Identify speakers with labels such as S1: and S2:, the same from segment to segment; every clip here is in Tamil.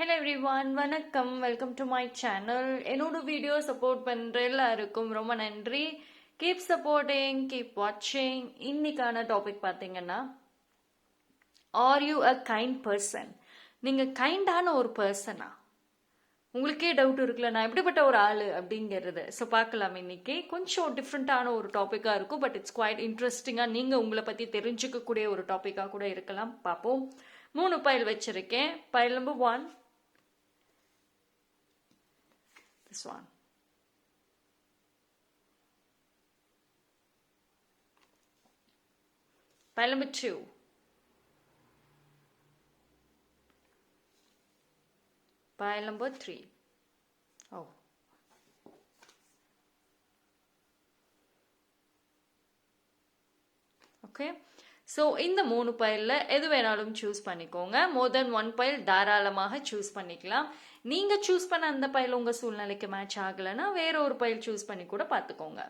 S1: ஹலோ எவ்ரி ஒன் வணக்கம். வெல்கம் டு மை சேனல் என்னோட வீடியோ சப்போர்ட் பண்ணுற எல்லாருக்கும் ரொம்ப நன்றி. கீப் சப்போர்ட்டிங் கீப் வாட்சிங் இன்னைக்கான டாபிக் பார்த்தீங்கன்னா are you a kind person நீங்கள் கைண்டான ஒரு பர்சனா உங்களுக்கே டவுட் இருக்குல்ல நான் எப்படிப்பட்ட ஒரு ஆள் அப்படிங்கிறது. ஸோ பார்க்கலாம் இன்னைக்கு. கொஞ்சம் டிஃப்ரெண்ட்டான ஒரு டாப்பிக்காக இருக்கும் பட் இட்ஸ் குவாய்ட் இன்ட்ரெஸ்டிங்காக நீங்கள் உங்களை பற்றி தெரிஞ்சுக்கக்கூடிய ஒரு டாப்பிக்காக கூட இருக்கலாம். பார்ப்போம். மூணு பைல் வச்சிருக்கேன். Pile number one this one. Pile number two. Pile number three. Oh. Okay so இந்த மூணு பயிலில் எது வேணாலும் சூஸ் பண்ணிக்கோங்க. மோர் தென் ஒன் பயில் தாராளமாக சூஸ் பண்ணிக்கலாம். நீங்கள் சூஸ் பண்ண அந்த பயில் உங்கள் சூழ்நிலைக்கு மேட்ச் ஆகலைன்னா வேற ஒரு பயில் சூஸ் பண்ணி கூட பார்த்துக்கோங்க.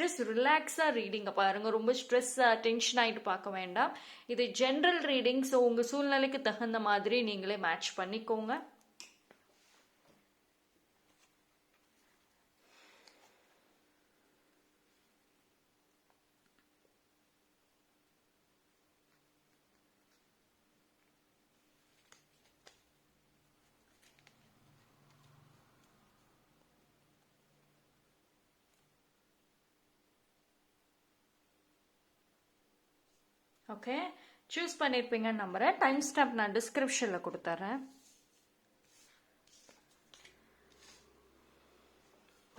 S1: ஜஸ்ட் ரிலாக்ஸாக ரீடிங்கை பாருங்க. ரொம்ப ஸ்ட்ரெஸ்ஸாக டென்ஷன் ஆகிட்டு பார்க்க வேண்டாம். இது ஜென்ரல் ரீடிங் ஸோ உங்கள் சூழ்நிலைக்கு தகுந்த மாதிரி நீங்களே மேட்ச் பண்ணிக்கோங்க. ஓகே சூஸ் பண்ணியிருப்பீங்கன்னு நம்புறேன் டைம் ஸ்டாம்ப் நான் டிஸ்கிரிப்ஷனில் கொடுத்துட்றேன்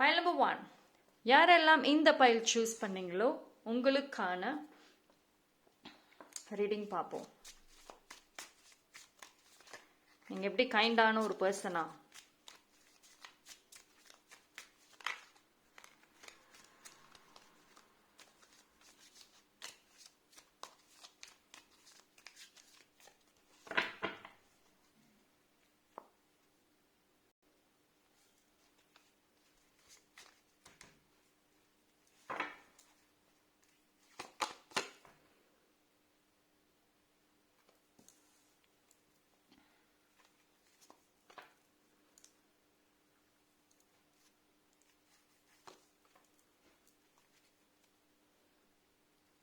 S1: பைல் நம்பர் ஒன் யாரெல்லாம் இந்த பைல் சூஸ் பண்ணீங்களோ உங்களுக்கான ரீடிங் பார்ப்போம். நீங்கள் எப்படி கைண்டான ஒரு பர்சனா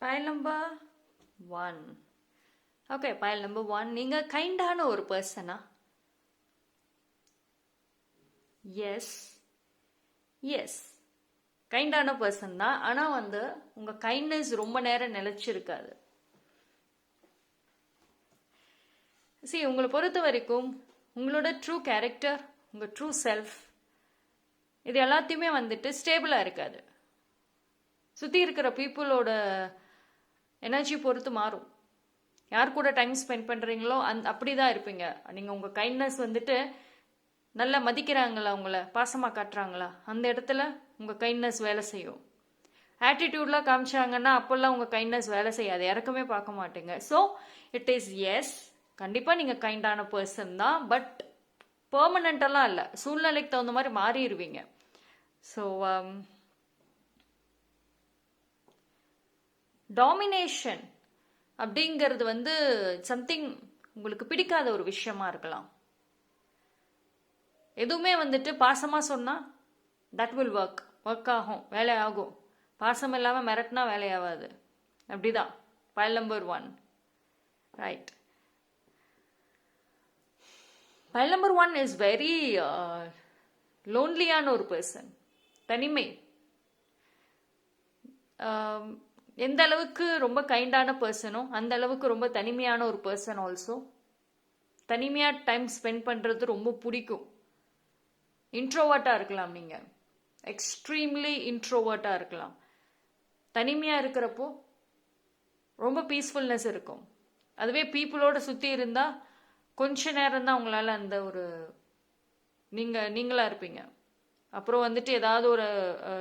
S1: pile number one okay pile number one நீங்கள் கைண்டான ஒரு பர்சனா எஸ் எஸ் கைண்டான பர்சன் தான். ஆனால் வந்து உங்கள் கைண்ட்னஸ் ரொம்ப நேரம் நிலைச்சிருக்காது. சி உங்களை பொறுத்த வரைக்கும் உங்களோட ட்ரூ கேரக்டர் உங்கள் ட்ரூ செல்ஃப் இது எல்லாத்தையுமே வந்துட்டு ஸ்டேபிளாக இருக்காது. சுற்றி இருக்கிற பீப்புளோட எனர்ஜி பொறுத்து மாறும். யார் கூட டைம் ஸ்பெண்ட் பண்ணுறீங்களோ அந் அப்படி தான் இருப்பீங்க. நீங்கள் உங்கள் கைண்ட்னஸ் வந்துட்டு நல்லா மதிக்கிறாங்களா உங்களை? பாசமாக காட்டுறாங்களா? அந்த இடத்துல உங்கள் கைண்ட்னஸ் வேலை செய்யும். ஆட்டிடியூட்லாம் காமிச்சாங்கன்னா அப்போல்லாம் உங்கள் கைண்ட்னஸ் வேலை செய்யாது. இறக்கமே பார்க்க மாட்டேங்க. ஸோ இட் இஸ் எஸ் கண்டிப்பாக நீங்கள் கைண்டான பர்சன் தான். பட் பெர்மனண்டெல்லாம் இல்லை. சூழ்நிலைக்கு தகுந்த மாதிரி மாறிடுவீங்க. ஸோ um, டாமினேஷன் அப்படிங்கிறது வந்து சம்திங் உங்களுக்கு பிடிக்காத ஒரு விஷயமா இருக்கலாம். எதுவுமே வந்துட்டு பாசமாக சொன்னால் தட் வில் ஒர்க் ஒர்க் ஆகும் வேலை ஆகும். பாசம் இல்லாமல் மிரட்டினா வேலையாகாது அப்படிதான். Pile number one right pile number one is very லோன்லியான ஒரு பர்சன் தனிமை. Um, எந்த அளவுக்கு ரொம்ப கைண்டான பர்சனோ அந்த அளவுக்கு ரொம்ப தனிமையான ஒரு பர்சன் ஆல்சோ தனிமையாக டைம் ஸ்பெண்ட் பண்ணுறது ரொம்ப பிடிக்கும். இன்ட்ரோவர்ட்டாக இருக்கலாம் நீங்கள் எக்ஸ்ட்ரீம்லி இன்ட்ரோவர்ட்டாக இருக்கலாம். தனிமையாக இருக்கிறப்போ ரொம்ப பீஸ்ஃபுல்னஸ் இருக்கும். அதுவே பீப்புளோட சுற்றி இருந்தால் கொஞ்ச நேரம் தான் உங்களால் அந்த ஒரு நீங்கள் நீங்களாக இருப்பீங்க. அப்புறம் வந்துட்டு ஏதாவது ஒரு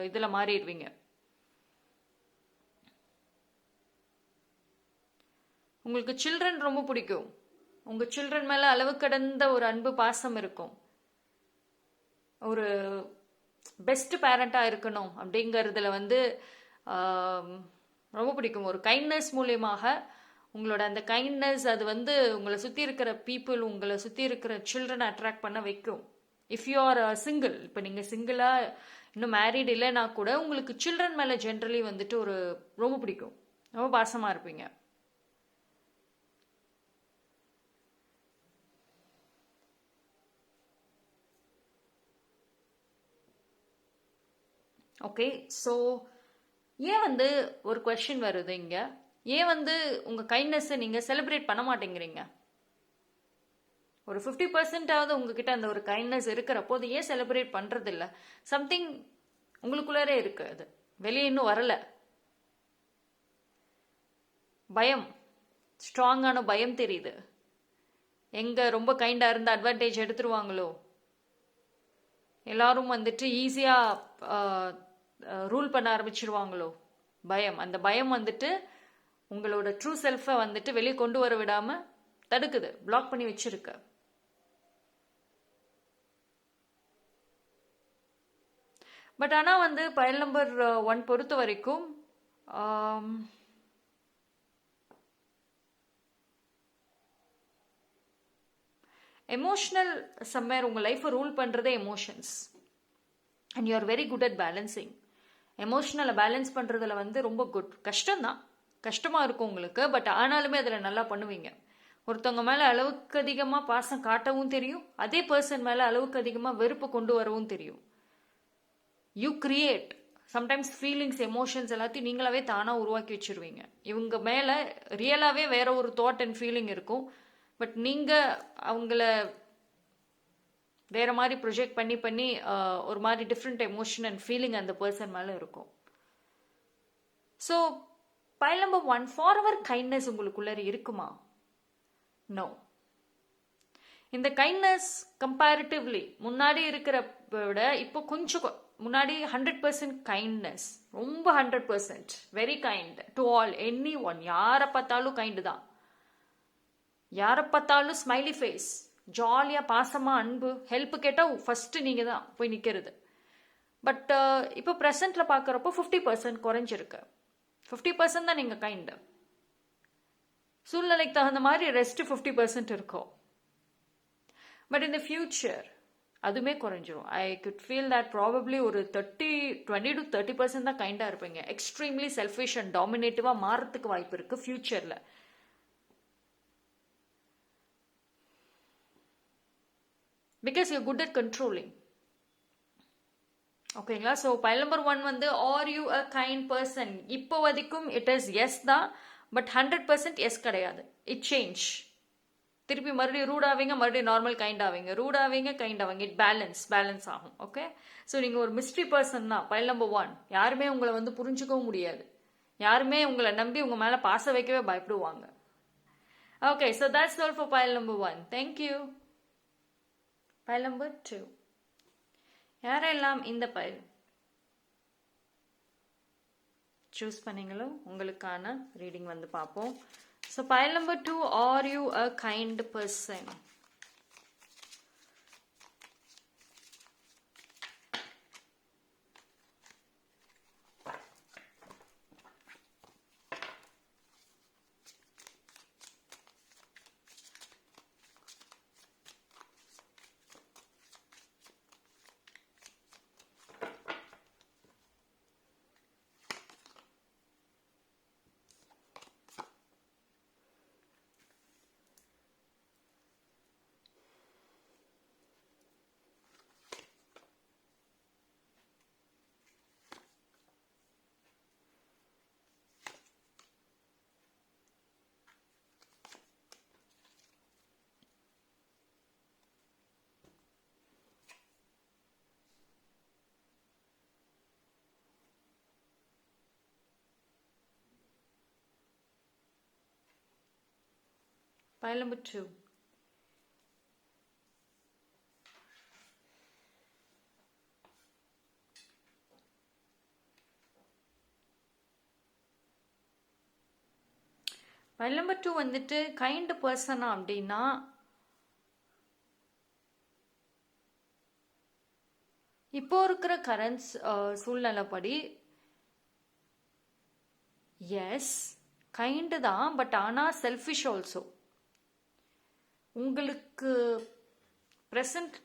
S1: இதில் மாறிடுவீங்க. உங்களுக்கு சில்ட்ரன் ரொம்ப பிடிக்கும். உங்கள் சில்ட்ரன் மேலே அளவு கடந்த ஒரு அன்பு பாசம் இருக்கும். ஒரு பெஸ்ட் பேரண்ட்டாக இருக்கணும் அப்படிங்கிறதுல வந்து ரொம்ப பிடிக்கும். ஒரு கைண்ட்னஸ் மூலியமாக உங்களோட அந்த கைண்ட்னஸ் அது வந்து உங்களை சுற்றி இருக்கிற பீப்புள் உங்களை சுற்றி இருக்கிற சில்ட்ரனை அட்ராக்ட் பண்ண வைக்கும். இஃப் யூ ஆர் சிங்கிள் இப்போ நீங்கள் சிங்கிளாக இன்னும் மேரீட் இல்லைன்னா கூட உங்களுக்கு சில்ட்ரன் மேலே ஜென்ரலி வந்துட்டு ஒரு ரொம்ப பிடிக்கும். ரொம்ப பாசமாக இருப்பீங்க. ஓகே ஸோ ஏன் வந்து ஒரு கொஷின் வருது இங்கே? ஏன் வந்து உங்கள் கைண்ட்னஸை நீங்கள் செலிப்ரேட் பண்ண மாட்டேங்கிறீங்க? ஒரு ஃபிஃப்டி பர்சன்டாவது உங்ககிட்ட அந்த ஒரு கைண்ட்னஸ் இருக்கிறப்போ அது ஏன் செலிப்ரேட் பண்ணுறதில்ல சம்திங் உங்களுக்குள்ளாரே இருக்கு அது. வெளியே இன்னும் வரல. பயம். ஸ்ட்ராங்கான பயம் தெரியுது. எங்கே ரொம்ப கைண்டாக இருந்து அட்வான்டேஜ் எடுத்துருவாங்களோ? எல்லாரும் வந்துட்டு ஈஸியாக ரூல் பண்ண ஆரம்பிச்சிருவாங்களோ? பயம். அந்த பயம் வந்துட்டு உங்களோட ட்ரூ செல்ஃபை வந்துட்டு வெளியே கொண்டு வர விடாம தடுக்குது. பிளாக் பண்ணி வச்சிருக்க. பட் ஆனால் வந்து பயல் நம்பர் ஒன் பொறுத்த வரைக்கும் எமோஷ்னல் சம்மேர் உங்கள் லைஃப்பை ரூல் பண்ணுறதே emotions and you are very good at balancing எமோஷ்னலை balance பண்ணுறதுல வந்து ரொம்ப குட் கஷ்டம்தான். கஷ்டமாக இருக்கும் உங்களுக்கு பட் ஆனாலுமே அதில் நல்லா பண்ணுவீங்க. ஒருத்தவங்க மேலே அளவுக்கு அதிகமாக பாசம் காட்டவும் தெரியும். அதே பர்சன் மேலே அளவுக்கு அதிகமாக வெறுப்பு கொண்டு வரவும் தெரியும். You create sometimes feelings emotions எல்லாத்தையும் நீங்களாவே தானாக உருவாக்கி வச்சிருவீங்க. இவங்க மேலே ரியலாகவே வேற ஒரு தாட் அண்ட் ஃபீலிங் இருக்கும். பட் நீங்கள் அவங்கள வேற மாதிரி ப்ரொஜெக்ட் பண்ணி பண்ணி ஒரு மாதிரி டிஃப்ரெண்ட் எமோஷன் அண்ட் ஃபீலிங் அந்த பர்சன் மேலே இருக்கும். So pile number one for our kindness உங்களுக்குள்ளே இருக்குமா? நோ இந்த கைண்ட்னஸ் கம்பேரிட்டிவ்லி முன்னாடி இருக்கிற விட இப்போ கொஞ்சம் முன்னாடி ஹண்ட்ரட் பர்சன்ட் கைண்ட்னஸ் ரொம்ப hundred percent very kind to all anyone யாரை பார்த்தாலும் கைண்டு தான். யாரை பார்த்தாலும் ஸ்மைலி ஃபேஸ் ஜாலியாக பாசமாக அன்பு ஹெல்ப் கேட்டால் ஃபஸ்ட்டு நீங்கள் தான் போய் நிற்கிறது பட் uh, இப்போ ப்ரெசண்ட்டில் பார்க்குறப்போ ஃபிஃப்டி பர்சன்ட் குறைஞ்சிருக்கு. ஃபிஃப்டி பர்சன்ட் தான் நீங்கள் கைண்டு சூழ்நிலைக்கு தகுந்த மாதிரி ரெஸ்ட்டு ஃபிஃப்டி பர்சன்ட் இருக்கும். பட் இந்த ஃபியூச்சர் அதுவுமே குறைஞ்சிரும். I could feel that probably ஒரு thirty twenty to thirty percent தான் கைண்டாக இருப்பீங்க. எக்ஸ்ட்ரீம்லி செல்ஃபிஷ் அண்ட் டாமினேட்டிவாக மாறத்துக்கு வாய்ப்பு இருக்குது ஃபியூச்சரில் because you good at controlling ஓகேங்களா ஸோ பைல் நம்பர் ஒன் வந்து are you a kind person இப்போ வரைக்கும் இட் இஸ் எஸ் தான் பட் ஹண்ட்ரட் பர்சன்ட் எஸ் கிடையாது. இட் சேஞ்ச் திருப்பி மறுபடியும் ரூட் ஆவீங்க மறுபடியும் நார்மல் கைண்ட் ஆவீங்க. ரூட் ஆவீங்க கைண்ட் ஆவீங்க. இட் பேலன்ஸ் பேலன்ஸ் ஆகும். ஓகே ஸோ நீங்கள் ஒரு மிஸ்ட்ரி பர்சன் தான் பைல் நம்பர் ஒன் யாருமே உங்களை வந்து புரிஞ்சுக்கவும் முடியாது. யாருமே உங்களை நம்பி உங்கள் மேலே பாச வைக்கவே பயப்படுவாங்க. Okay so that's all for pile number one thank you pile number two யாரெல்லாம் இந்த பைல் சூஸ் பண்ணீங்களோ உங்களுக்கான ரீடிங் வந்து பார்ப்போம். So pile number two are you a kind person Pile number two. Pile number two வந்துட்டு கைண்ட் பர்சனா அப்படின்னா இப்போ இருக்கிற கரண்ட்ஸ் uh, சூழ்நிலைப்படி எஸ் கைண்டு தான் பட் ஆனால் செல்ஃபிஷ் ஆல்சோ உங்களுக்கு ப்ரெசன்ட்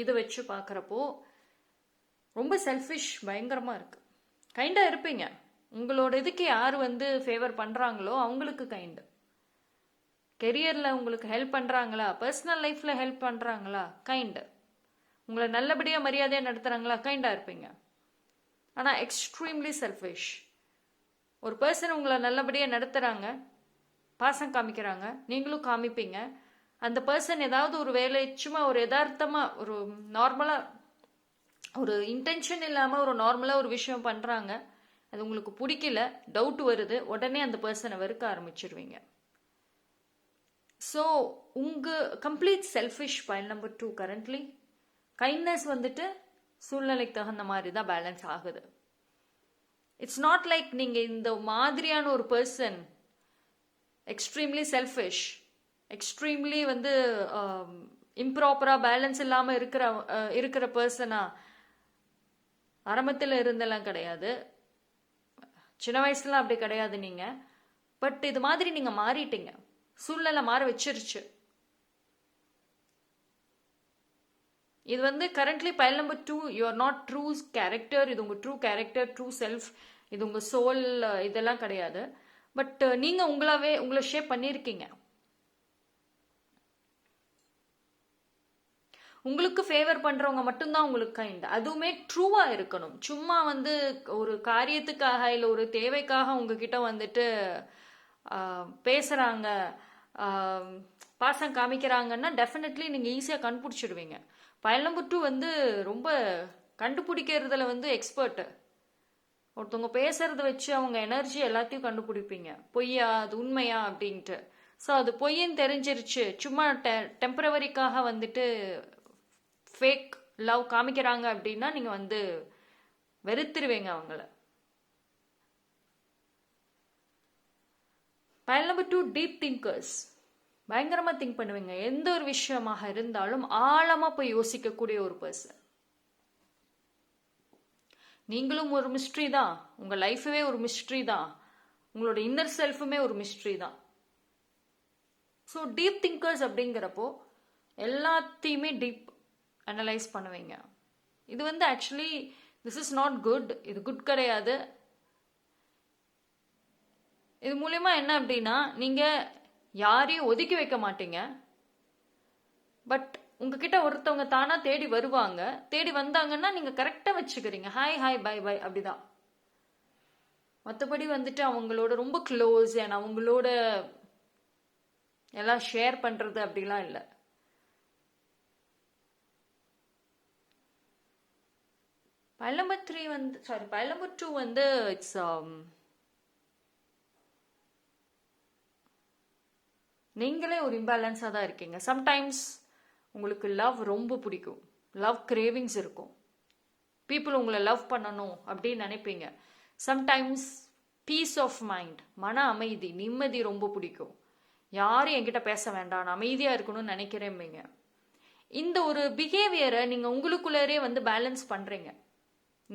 S1: இதை வச்சு பார்க்குறப்போ ரொம்ப செல்ஃபிஷ் பயங்கரமாக இருக்குது கைண்டாக இருப்பீங்க. உங்களோட இதுக்கு யார் வந்து ஃபேவர் பண்ணுறாங்களோ அவங்களுக்கு கைண்டு கெரியரில் உங்களுக்கு ஹெல்ப் பண்ணுறாங்களா பர்சனல் லைஃப்பில் ஹெல்ப் பண்ணுறாங்களா கைண்டு உங்களை நல்லபடியாக மரியாதையாக நடத்துகிறாங்களா கைண்டாக இருப்பீங்க. ஆனால் எக்ஸ்ட்ரீம்லி செல்ஃபிஷ் ஒரு பர்சன் உங்களை நல்லபடியாக நடத்துகிறாங்க பாசம் காமிக்கிறாங்க நீங்களும் காமிப்பீங்க அந்த பர்சன் ஏதாவது ஒரு வேலை சும்மா ஒரு யதார்த்தமாக ஒரு நார்மலாக ஒரு இன்டென்ஷன் இல்லாமல் ஒரு நார்மலாக ஒரு விஷயம் பண்ணுறாங்க அது உங்களுக்கு பிடிக்கல டவுட் வருது உடனே அந்த பர்சனை வெறுக்க ஆரம்பிச்சிருவீங்க. ஸோ உங்கள் complete selfish point number two currently kindness வந்துட்டு சூழ்நிலைக்கு தகுந்த மாதிரி தான் பேலன்ஸ் ஆகுது. இட்ஸ் நாட் லைக் நீங்கள் இந்த மாதிரியான ஒரு பர்சன் எக்ஸ்ட்ரீம்லி செல்ஃபிஷ் எக்ஸ்ட்ரீம்லி வந்து இம்ப்ராப்பராக பேலன்ஸ் இல்லாமல் இருக்கிற இருக்கிற பர்சனாக ஆரம்பத்தில் இருந்தெல்லாம் கிடையாது. சின்ன வயசுலாம் அப்படி கிடையாது நீங்கள் பட் இது மாதிரி நீங்கள் மாறிட்டீங்க. சூழ்நிலை மாற வச்சிருச்சு. இது வந்து currently pile number two you are not true character இது உங்கள் ட்ரூ கேரக்டர் ட்ரூ செல்ஃப் இது உங்கள் சோல் இதெல்லாம் கிடையாது. பட் நீங்கள் உங்களாவே உங்களை ஷேப் பண்ணியிருக்கீங்க. உங்களுக்கு ஃபேவர் பண்றவங்க மட்டும்தான் உங்களுக்கு கைண்ட் அதுவுமே ட்ரூவா இருக்கணும். சும்மா வந்து ஒரு காரியத்துக்காக இல்லை ஒரு தேவைக்காக உங்ககிட்ட வந்துட்டு பேசுகிறாங்க பேசுறாங்க பாசம் காமிக்கிறாங்கன்னா டெஃபினெட்லி நீங்க ஈஸியா கண்டுபிடிச்சிடுவீங்க. பயல் நம்பர் டூ வந்து ரொம்ப கண்டுபிடிக்கிறதுல வந்து எக்ஸ்பர்ட் ஒருத்தவங்க பேசுறத வச்சு அவங்க எனர்ஜி எல்லாத்தையும் கண்டுபிடிப்பீங்க. பொய்யா அது உண்மையா அப்படின்ட்டு. ஸோ அது பொய்ன்னு தெரிஞ்சிருச்சு. சும்மா டெ டெம்பரவரிக்காக வந்துட்டு ஃபேக் லவ் காமிக்கிறாங்க அப்படின்னா நீங்கள் வந்து வெறுத்துருவீங்க அவங்கள. Pile number two deep thinkers பயங்கரமாக திங்க் பண்ணுவீங்க. எந்த ஒரு விஷயமாக இருந்தாலும் ஆழமாக போய் யோசிக்கக்கூடிய ஒரு பர்சன் நீங்களும் ஒரு மிஸ்ட்ரி தான். உங்க லைஃபவே ஒரு மிஸ்ட்ரி தான். உங்களோட இன்னர் செல்ஃபுமே ஒரு மிஸ்ட்ரி தான். ஸோ டீப் திங்கர்ஸ் அப்படிங்கிறப்போ எல்லாத்தையுமே டீப் அனலைஸ் பண்ணுவீங்க. இது வந்து actually this is not good இது குட் கிடையாது. இது மூலயமா என்ன அப்படின்னா நீங்கள் யாரையும் ஒதுக்கி வைக்க மாட்டீங்க. பட் உங்ககிட்ட ஒருத்தவங்க தானா தேடி வருவாங்க. தேடி வந்தாங்கன்னா நீங்க கரெக்டா வச்சுக்கிறீங்க. ஹாய் ஹாய் பை பை அப்படிதான். மற்றபடி வந்துட்டு அவங்களோட ரொம்ப க்ளோஸ் அண்ட் அவங்களோட எல்லாம் ஷேர் பண்றது அப்படிலாம் இல்லை. பயல் நம்பர் த்ரீ வந்து சாரி பயல் நம்பர் டூ வந்து இட்ஸ் um, நீங்களே ஒரு இம்பேலன்ஸாக தான் இருக்கீங்க. சம்டைம்ஸ் உங்களுக்கு லவ் ரொம்ப பிடிக்கும். லவ் கிரேவிங்ஸ் இருக்கும். பீப்புள் உங்களை லவ் பண்ணணும் அப்படின்னு நினைப்பீங்க. சம்டைம்ஸ் பீஸ் ஆஃப் மைண்ட் மன அமைதி நிம்மதி ரொம்ப பிடிக்கும். யாரும் என்கிட்ட பேச வேண்டாம். நான் அமைதியாக இருக்கணும்னு நினைக்கிறேன்பீங்க இந்த ஒரு பிஹேவியரை நீங்கள் உங்களுக்குள்ளேரே வந்து பேலன்ஸ் பண்ணுறீங்க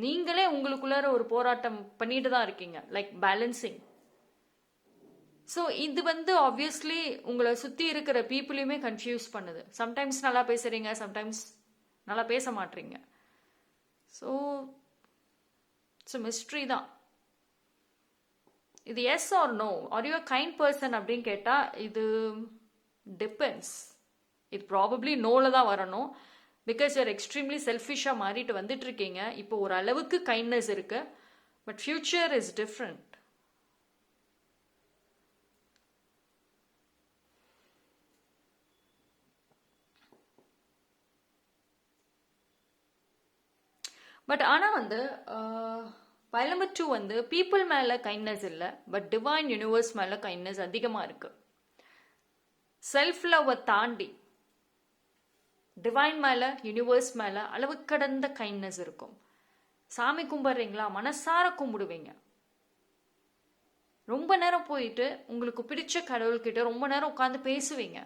S1: நீங்களே உங்களுக்குள்ளார ஒரு போராட்டம் பண்ணிட்டு தான் இருக்கீங்க லைக் பேலன்சிங் ஸோ இது வந்து ஆப்வியஸ்லி உங்களை சுற்றி இருக்கிற பீப்புளையுமே கன்ஃபியூஸ் பண்ணுது. சம்டைம்ஸ் நல்லா பேசுகிறீங்க சம்டைம்ஸ் நல்லா பேச மாட்டீங்க. ஸோ இட்ஸ் மிஸ்ட்ரி தான். இது yes or no are you kind person அப்படின்னு கேட்டால் இது டிபெண்ட்ஸ் இது ப்ராபப்ளி நோவில் தான் வரணும். பிகாஸ் யூஆர் எக்ஸ்ட்ரீம்லி செல்ஃபிஷாக மாறிட்டு வந்துட்டு இருக்கீங்க இப்போ ஒரு அளவுக்கு கைண்ட்னஸ் இருக்கு. But future is different but ஆனால் வந்து பயல் நம்பர் டூ வந்து பீப்புள் மேலே கைண்ட்னஸ் இல்லை. பட் டிவைன் யூனிவர்ஸ் மேலே கைண்ட்னஸ் அதிகமாக இருக்குது செல்ஃப் லவ்வை தாண்டி டிவைன் மேலே யூனிவர்ஸ் மேலே அளவு கடந்த கைண்ட்னஸ் இருக்கும். சாமி கும்பிட்றீங்களா? மனசார கும்பிடுவீங்க. ரொம்ப நேரம் போயிட்டு உங்களுக்கு பிடிச்ச கடவுள்கிட்ட ரொம்ப நேரம் உட்காந்து பேசுவீங்க.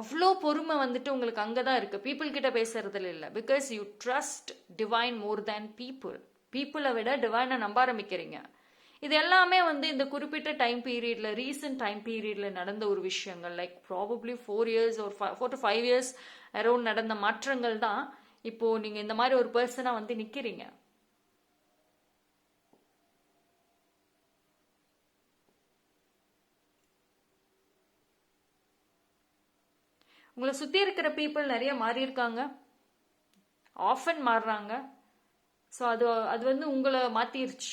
S1: அவ்வளோ பொறுமை வந்துட்டு உங்களுக்கு அங்கே தான் இருக்குது பீப்புள் கிட்ட பேசுறதுல இல்லை. Because you trust divine more than people பீப்புளை விட டிவைனை நம்ப ஆரம்பிக்கிறீங்க. இது எல்லாமே வந்து இந்த குறிப்பிட்ட டைம் பீரியட்ல ரீசன்ட் டைம் பீரியட்ல நடந்த ஒரு விஷயங்கள். லைக் ப்ராபப்ளி ஃபோர் இயர்ஸ் ஒரு four to five years around நடந்த மாற்றங்கள் தான் இப்போ நீங்க இந்த மாதிரி ஒரு பர்சனா வந்து நிக்கிறீங்க. உங்களை சுத்தி இருக்கிற பீப்புள் நிறைய மாறியிருக்காங்க ஆஃபன் மாறுறாங்க. ஸோ அது அது வந்து உங்களை மாத்திருச்சு.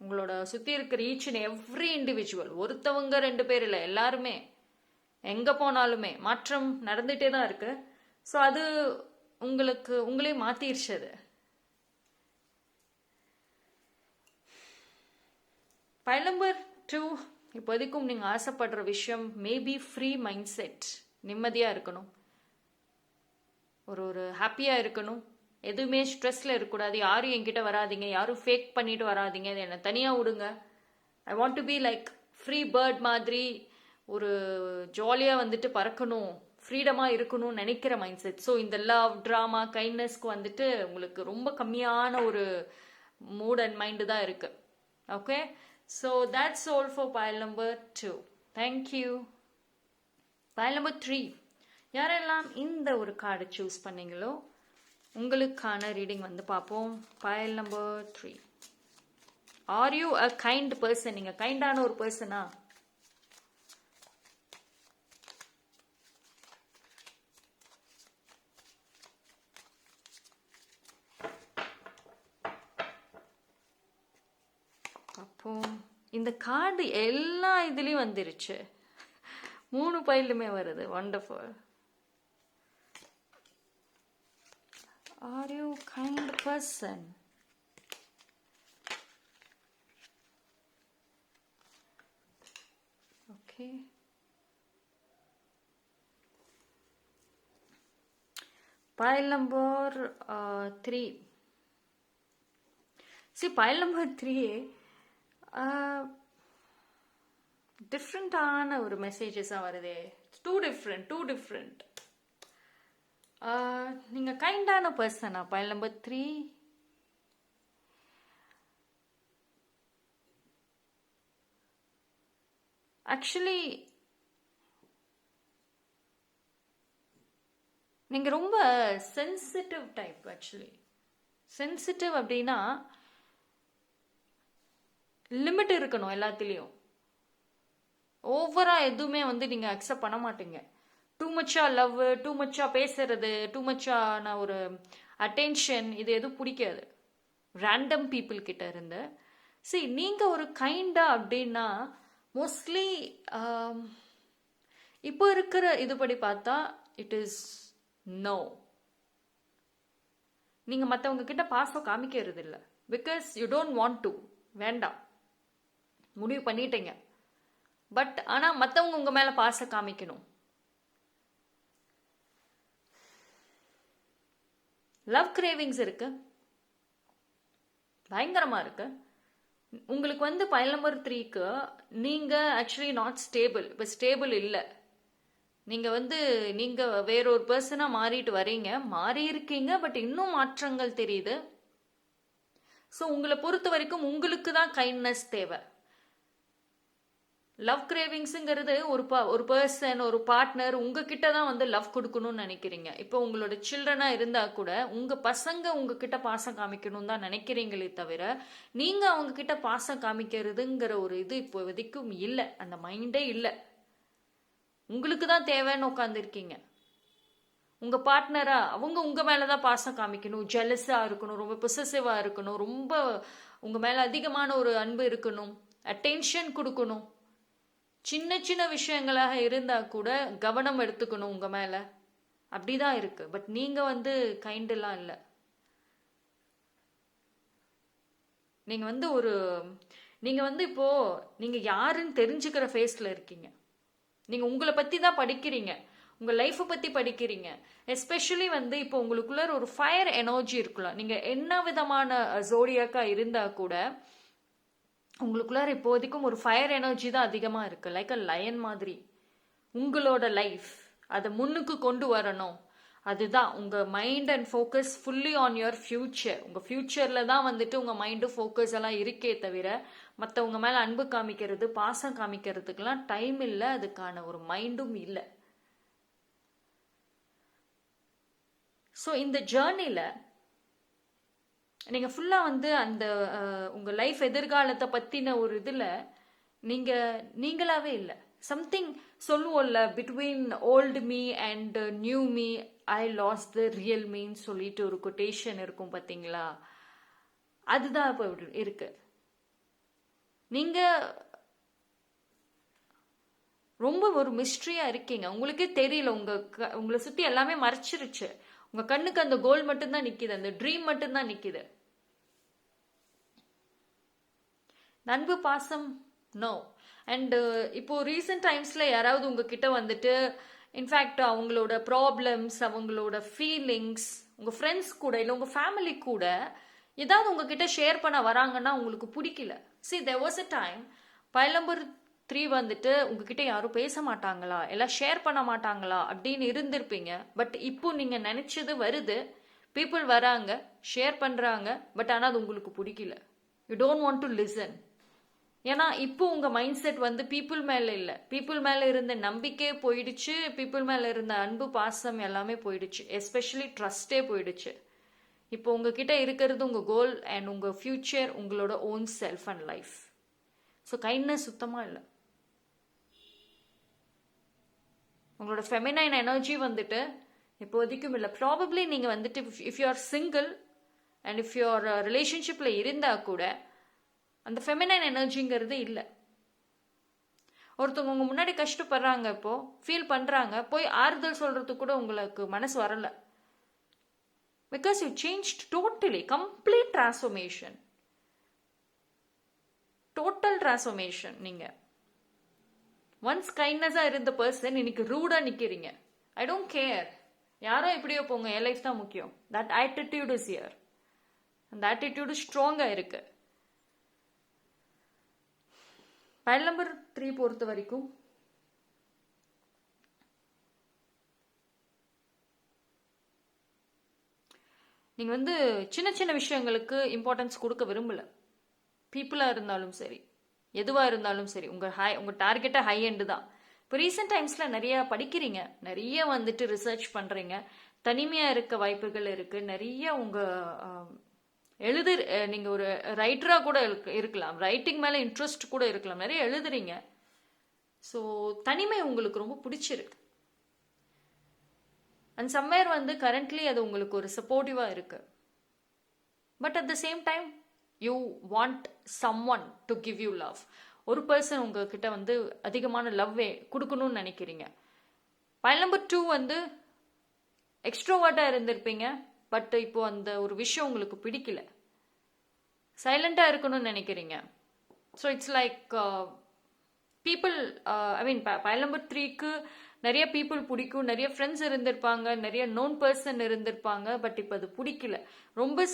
S1: உங்களோட சுத்தி இருக்கிற ஈச் அண்ட் எவ்ரி இண்டிவிஜுவல் ஒருத்தவங்க ரெண்டு பேர் இல்லை எல்லாருமே. எங்க போனாலுமே. மாற்றம் நடந்துட்டே தான் இருக்கு. ஸோ அது உங்களுக்கு உங்களையும் மாத்திருச்சு அது. பைல் நம்பர் டூ இப்போதைக்கும் நீங்கள் ஆசைப்படுற விஷயம் மேபி ஃப்ரீ மைண்ட் செட் நிம்மதியாக இருக்கணும். ஒரு ஒரு ஹாப்பியாக இருக்கணும். எதுவுமே ஸ்ட்ரெஸ்ல இருக்கக்கூடாது. யாரும் என்கிட்ட வராதீங்க. யாரும் ஃபேக் பண்ணிட்டு வராதீங்க. இது என்னை தனியாக விடுங்க. I want to be like free bird மாதிரி ஒரு ஜாலியாக வந்துட்டு பறக்கணும். ஃப்ரீடமாக இருக்கணும்னு நினைக்கிற மைண்ட் செட் ஸோ இந்த லவ் ட்ராமா கைண்ட்னஸ்க்கு வந்துட்டு உங்களுக்கு ரொம்ப கம்மியான ஒரு மூட் அண்ட் மைண்டு தான் இருக்குது okay so that's all for pile number two thank you pile number three யாரெல்லாம் இந்த ஒரு கார்டு சூஸ் பண்ணீங்களோ உங்களுக்கான ரீடிங் வந்து பார்ப்போம். Pile number three are you a kind person நீங்கள் கைண்டான ஒரு பர்சனா அப்போ இந்த கார்டு எல்லா இதுலேயும் வந்துருச்சு. மூணு பயிலுமே வருது. Wonderful Are you kind person? Okay. pile number uh, 3 see pile number 3 uh, டிஃப்ரெண்ட்டான ஒரு மெசேஜஸாக வருதே டூ டிஃப்ரெண்ட் டூ டிஃப்ரெண்ட் நீங்கள் கைண்டான பர்சனா பைல் நம்பர் த்ரீ ஆக்சுவலி நீங்கள் ரொம்ப சென்சிட்டிவ் டைப் ஆக்சுவலி சென்சிட்டிவ் அப்படின்னா லிமிட் இருக்கணும் எல்லாத்துலேயும். ஓவரா எதுவுமே வந்து நீங்கள் அக்செப்ட் பண்ண மாட்டீங்க. டூ மச்சா லவ் டூ மச்சா பேசுறது டூ மச்சான ஒரு அட்டென்ஷன் இது எதுவும் பிடிக்காது. ரேண்டம் பீப்புள் கிட்ட இருந்து. சி நீங்கள் ஒரு கைண்டா அப்படின்னா மோஸ்ட்லி um, இப்போ இருக்கிற இதுபடி பார்த்தா இட் இஸ் நோ நீங்கள் மற்றவங்க கிட்ட பாசம் காமிக்கிறது இல்லை. Because you don't want to வேண்டாம். முடிவு பண்ணிட்டீங்க. பட் ஆனால் மற்றவங்க உங்கள் மேலே பாசம் காமிக்கணும். லவ் கிரேவிங்ஸ் இருக்கு. பயங்கரமாக இருக்கு. உங்களுக்கு வந்து பயல் நம்பர் த்ரீக்கு நீங்கள் ஆக்சுவலி நாட் ஸ்டேபிள் இப்போ ஸ்டேபிள் இல்லை. நீங்கள் வந்து நீங்கள் வேறொரு பர்சனாக மாறிட்டு வரீங்க மாறி இருக்கீங்க பட் இன்னும் மாற்றங்கள் தெரியுது. ஸோ உங்களை பொறுத்த வரைக்கும் உங்களுக்கு தான் கைண்ட்னஸ் தேவை. லவ் கிரேவிங்ஸுங்கிறது ஒரு ப ஒரு பர்சன் ஒரு பார்ட்னர் உங்ககிட்ட தான் வந்து லவ் கொடுக்கணும்னு நினைக்கிறீங்க. இப்போ உங்களோட சில்ட்ரனாக இருந்தால் கூட உங்கள் பசங்க உங்ககிட்ட பாசம் காமிக்கணும் தான் நினைக்கிறீங்களே தவிர நீங்கள் அவங்க கிட்ட பாசம் காமிக்கிறதுங்கிற ஒரு இது இப்போ வரைக்கும் இல்லை. அந்த மைண்டே இல்லை. உங்களுக்கு தான் தேவைன்னு உட்காந்துருக்கீங்க உங்கள் பார்ட்னரா அவங்க உங்கள் மேலே தான் பாசம் காமிக்கணும். ஜெலஸாக இருக்கணும் ரொம்ப பொசசிவாக இருக்கணும். ரொம்ப உங்கள் மேலே அதிகமான ஒரு அன்பு இருக்கணும். அட்டென்ஷன் கொடுக்கணும். சின்ன சின்ன விஷயங்களாக இருந்தா கூட கவனம் எடுத்துக்கணும் உங்க மேல. அப்படிதான் இருக்கு. பட் நீங்க வந்து கைண்டெல்லாம் இல்லை. நீங்க வந்து ஒரு நீங்க வந்து இப்போ நீங்க யாருன்னு தெரிஞ்சுக்கிற ஃபேஸ்ல இருக்கீங்க. நீங்க உங்களை பத்தி தான் படிக்கிறீங்க. உங்க லைஃப்பை பத்தி படிக்கிறீங்க. எஸ்பெஷலி வந்து இப்போ உங்களுக்குள்ள ஒரு ஃபயர் எனர்ஜி இருக்கலாம் நீங்க என்ன விதமான ஜோடியாக்கா இருந்தா கூட உங்களுக்குள்ளார இப்போதைக்கும் ஒரு ஃபயர் எனர்ஜி தான் அதிகமாக இருக்குது லைக் அ லயன் மாதிரி. உங்களோட லைஃப் அதை முன்னுக்கு கொண்டு வரணும். அதுதான் உங்கள் mind and focus fully on your future உங்கள் ஃப்யூச்சரில் தான் வந்துட்டு உங்கள் மைண்டு ஃபோக்கஸ் எல்லாம் இருக்கே தவிர மற்றவங்க மேலே அன்பு காமிக்கிறது பாசம் காமிக்கிறதுக்கெல்லாம் டைம் இல்லை. அதுக்கான ஒரு மைண்டும் இல்லை. ஸோ இந்த ஜேர்னியில் நீங்கள் ஃபுல்லாக வந்து அந்த உங்கள் லைஃப் எதிர்காலத்தை பற்றின ஒரு இதில் நீங்கள் நீங்களாவே இல்லை. சம்திங் சொல்லுவோம்ல between old me and new me I lost the real மீன்னு சொல்லிட்டு ஒரு கொட்டேஷன் இருக்கும் பார்த்தீங்களா அதுதான் இப்போ இருக்கு. நீங்கள் ரொம்ப ஒரு மிஸ்ட்ரியாக இருக்கீங்க. உங்களுக்கே தெரியல உங்கள் க- உங்களை சுற்றி எல்லாமே மறைச்சிருச்சு. உங்க கண்ணுக்கு அந்த கோல் மட்டும்தான் நிக்குது அந்த ட்ரீம் மட்டும்தான் நிக்குது. நண்பு பாசம் நோ அண்டு uh, இப்போ ரீசெண்ட் டைம்ஸ்ல யாராவது உங்ககிட்ட வந்துட்டு இன்ஃபேக்ட் அவங்களோட ப்ராப்ளம்ஸ் அவங்களோட ஃபீலிங்ஸ் உங்க ஃப்ரெண்ட்ஸ் கூட இல்லை உங்க ஃபேமிலி கூட ஏதாவது உங்ககிட்ட ஷேர் பண்ண வராங்கன்னா உங்களுக்கு பிடிக்கல. See there was a time pile number three வந்துட்டு உங்ககிட்ட யாரும் பேச மாட்டாங்களா? எல்லாம் ஷேர் பண்ண மாட்டாங்களா? அப்படின்னு இருந்திருப்பீங்க. பட் இப்போ நீங்க நினைச்சது வருது. பீப்புள் வராங்க ஷேர் பண்றாங்க பட் ஆனால் அது உங்களுக்கு பிடிக்கல. You don't want to listen ஏன்னா இப்போ உங்க மைண்ட் செட் வந்து பீப்புள் மேல இல்ல. பீப்புள் மேல இருந்த நம்பிக்கை போயிடுச்சு பீப்புள் மேல இருந்த அன்பு பாசம் எல்லாமே போயிடுச்சு. எஸ்பெஷலி ட்ரஸ்டே போயிடுச்சு. இப்போ உங்ககிட்ட இருக்கிறது உங்க கோல் அண்ட் உங்க ஃபியூச்சர் உங்களோட own self and life so kindness சுத்தமா இல்லை. உங்களோட ஃபெமினைன் எனர்ஜி வந்துட்டு இப்போதைக்கும் இல்லை. ப்ராபப்ளி நீங்கள் வந்துட்டு if you are single and if you are ரிலேஷன்ஷிப்பில் இருந்தால் கூட அந்த ஃபெமினைன் எனர்ஜிங்கிறது இல்லை. ஒருத்தவங்க உங்க முன்னாடி கஷ்டப்படுறாங்க இப்போ ஃபீல் பண்றாங்க போய் ஆறுதல் சொல்றதுக்கு கூட உங்களுக்கு மனசு வரல. Because you change totally complete transformation total transformation நீங்க. ஒன்ஸ் கைண்ட்னஸா இருந்த பர்சன் இன்னைக்கு ரூடா நிக்கிறீங்க. ஐ டோன்ட் கேர் யாரோ எப்படியோ போங்க என் லைஃப் தான் முக்கியம். தட் ஆட்டிடியூட் இஸ் இயர் அந்த ஆட்டிடியூடு ஸ்ட்ராங்காக இருக்குது ஃபைல் நம்பர் த்ரீ பொறுத்த வரைக்கும் நீங்க வந்து சின்ன சின்ன விஷயங்களுக்கு இம்பார்ட்டன்ஸ் கொடுக்க விரும்பல. பீப்புளா இருந்தாலும் சரி எதுவா இருந்தாலும் சரி உங்க ஹை உங்க டார்கெட்டை ஹை எண்டு தான். இப்போ ரீசெண்ட் டைம்ஸ்ல நிறைய படிக்கிறீங்க நிறைய வந்துட்டு ரிசர்ச் பண்றீங்க தனிமையா இருக்க வாய்ப்புகள் இருக்கு நிறைய உங்க எழுது நீங்கள் ஒரு ரைட்டராக கூட இருக்கலாம். ரைட்டிங் மேலே இன்ட்ரெஸ்ட் கூட இருக்கலாம். நிறைய எழுதுறீங்க. ஸோ தனிமை உங்களுக்கு ரொம்ப பிடிச்சிருக்கு. அண்ட் சம்வேர் வந்து கரண்ட்லி அது உங்களுக்கு ஒரு சப்போர்ட்டிவாக இருக்கு. But at the same time you want someone to give you love ஒரு பர்சன் உங்ககிட்ட வந்து அதிகமான லவ்வே கொடுக்கணும்னு நினைக்கிறீங்க. பைல் நம்பர் டூ வந்து எக்ஸ்ட்ரோவாட்டாக இருந்திருப்பீங்க. பட் இப்போ அந்த ஒரு விஷயம் உங்களுக்கு பிடிக்கல. சைலண்டாக இருக்கணும்னு நினைக்கிறீங்க. So it's like people I mean pile number த்ரீக்கு நிறைய பீப்புள் பிடிக்கும். நிறைய ஃப்ரெண்ட்ஸ் இருந்திருப்பாங்க. நிறைய நோன் பர்சன் இருந்திருப்பாங்க. பட் இப்போ அது பிடிக்கல. ரொம்ப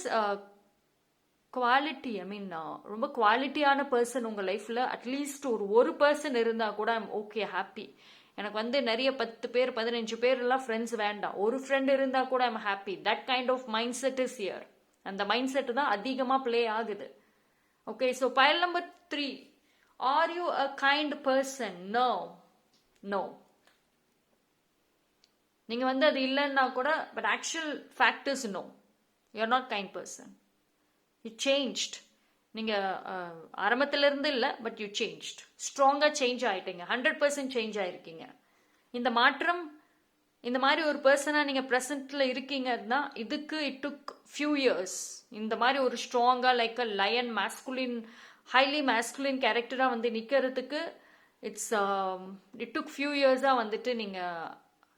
S1: குவாலிட்டி ஐ மீன் ரொம்ப குவாலிட்டியான பர்சன் உங்கள் லைஃப்பில் அட்லீஸ்ட் ஒரு ஒரு பர்சன் இருந்தால் கூட ஐம் ஓகே ஹாப்பி எனக்கு வந்து நிறைய பத்து பேர் பதினஞ்சு பேர் எல்லாம் ஃப்ரெண்ட்ஸ் வேண்டாம். ஒரு ஃப்ரெண்ட் இருந்தால் கூட I'm happy that kind of mindset is here அந்த மைண்ட் செட் தான் அதிகமாக ப்ளே ஆகுது. Okay so pile number three are you a kind person no no நீங்க வந்து அது இல்லைன்னா கூட but actual factors no you're not kind person it changed நீங்க அஹ், ஆரம்பத்துல இருந்து இல்ல பட் யூ சேஞ்ச் ஸ்ட்ராங்கா சேஞ்ச் ஆயிட்டீங்க. ஹண்ட்ரட் பர்சன்ட் சேஞ்ச் ஆயிருக்கீங்க. இந்த மாற்றம் இந்த மாதிரி ஒரு பர்சனா நீங்க ப்ரெசண்ட்டில் இருக்கீங்கன்னா இதுக்கு இட் டுக் ஃபியூ இயர்ஸ் இந்த மாதிரி ஒரு ஸ்ட்ராங்கா like a lion masculine highly masculine கேரக்டரா வந்து நிக்கிறதுக்கு இட்ஸ் இட் டுக் ஃபியூ இயர்ஸா வந்துட்டு நீங்க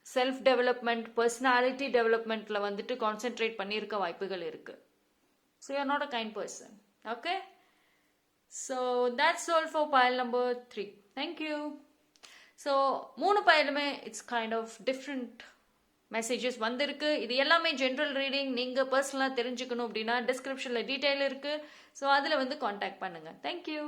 S1: செல்ஃப் டெவலப்மெண்ட் பர்சனாலிட்டி டெவலப்மெண்ட்ல வந்துட்டு கான்சென்ட்ரேட் பண்ணியிருக்க வாய்ப்புகள் இருக்கு. So you're not a kind person Okay? So that's all for pile number three. Thank you. So மூணு பயிலுமே it's kind of different messages வந்திருக்கு இது எல்லாமே ஜென்ரல் ரீடிங் நீங்கள் பர்சனலாக தெரிஞ்சுக்கணும் அப்படின்னா டிஸ்கிரிப்ஷனில் டீட்டெயில் இருக்குது ஸோ அதில் வந்து காண்டாக்ட் பண்ணுங்கள் தேங்க்யூ